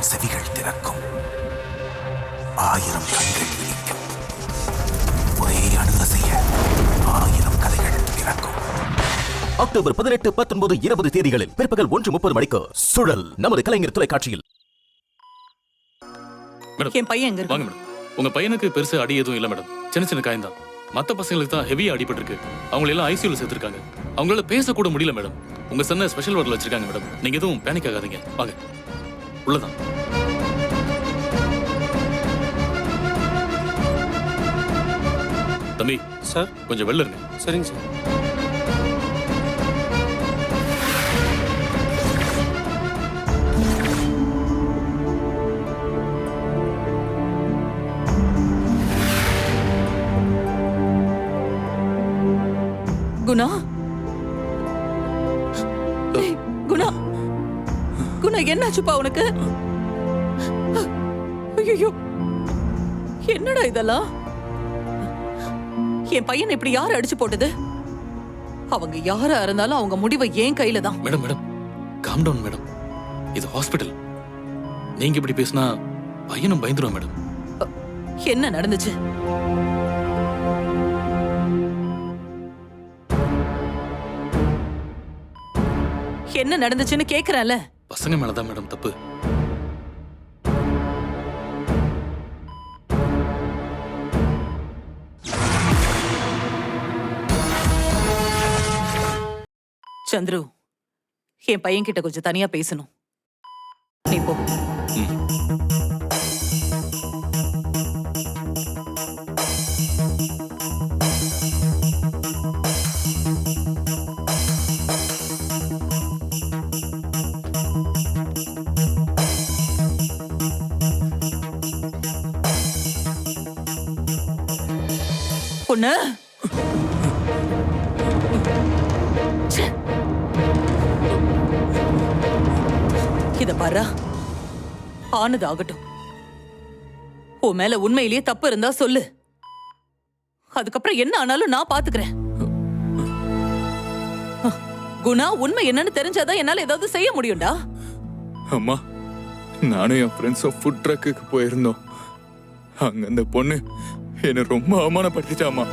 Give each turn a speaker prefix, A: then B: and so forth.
A: ஆயிரம் செவிகள் திறக்கும் ஆயிரம் கண்கள் விழிக்கும். ஒரே அணுக செய்ய ஆயிரம் கதைகள் பிறக்கும்
B: அக்டோபர் பதினெட்டு பத்தொன்பது இருபது தேதிகளில் பிற்பகல் ஒன்று முப்பது மணிக்கு சுழல் நமது கலைஞர் தொலைக்காட்சியில்.
C: மேடம்
D: என் பையன் எங்க
C: வாங்க
D: இருக்கு
C: மேடம். உங்க பையனுக்கு பெருசு அடி எதுவும் இல்ல மேடம். சின்ன சின்ன காயம் தான் மத்த பசங்களுக்கு தான் ஹெவியா அடிபட்டிருக்கு. அவங்க எல்லாம் ஐசியூல சேர்த்திருக்காங்க. அவங்களால பேசக்கூட முடியல மேடம். உங்க சன்ன ஸ்பெஷல் வார்டில் வச்சிருக்காங்க மேடம். நீங்க எதுவும் பேனிக் ஆகாதீங்க. வாங்க. உள்ளதான். தம்பி
E: சார்?
C: கொஞ்சம் வெளில இருங்க.
E: சரிங்க சார்.
D: குணா? குணா என்னாச்சுப்பா உனக்கு? ஐயோ என்னடா இதெல்லாம்? என் பையன் இப்படி யார் அடிச்சு போட்டது? அவங்க யாரா இருந்தாலும் அவங்க முடிவை ஏன் கையில தான்.
C: Madam madam. Calm down madam. இது ஹாஸ்பிட்டல் நீங்க இப்படி பேசினா பையனும் பயந்துருவான் மேடம்.
D: என்ன நடந்துச்சு? என்ன நடந்துச்சுன்னு கேக்குறேன்ல.
C: பசங்க மேலதான் மேடம் தப்பு.
D: சந்துரு என் பையன் கிட்ட கொஞ்சம் தனியா பேசணும். நீ போ. பொண்ணு? இத பாரு ஆனது ஆகட்டும். உன் மேல உண்மையிலேயே தப்பு இருந்தா சொல்லு. அதுக்கப்புறம் என்ன ஆனாலும் நான் பாத்துக்கிறேன். குணா உண்மை என்னன்னு தெரிஞ்சாதான் என்னால ஏதாவது செய்ய முடியும்டா.
F: அம்மா நானும் என் ஃப்ரெண்ட்ஸும் ஃபுட் ட்ரக்குக்கு போயிருந்தோம். அங்க அந்த பொண்ணு என்ன ரொம்ப அவமானப்படுத்திட்டாமா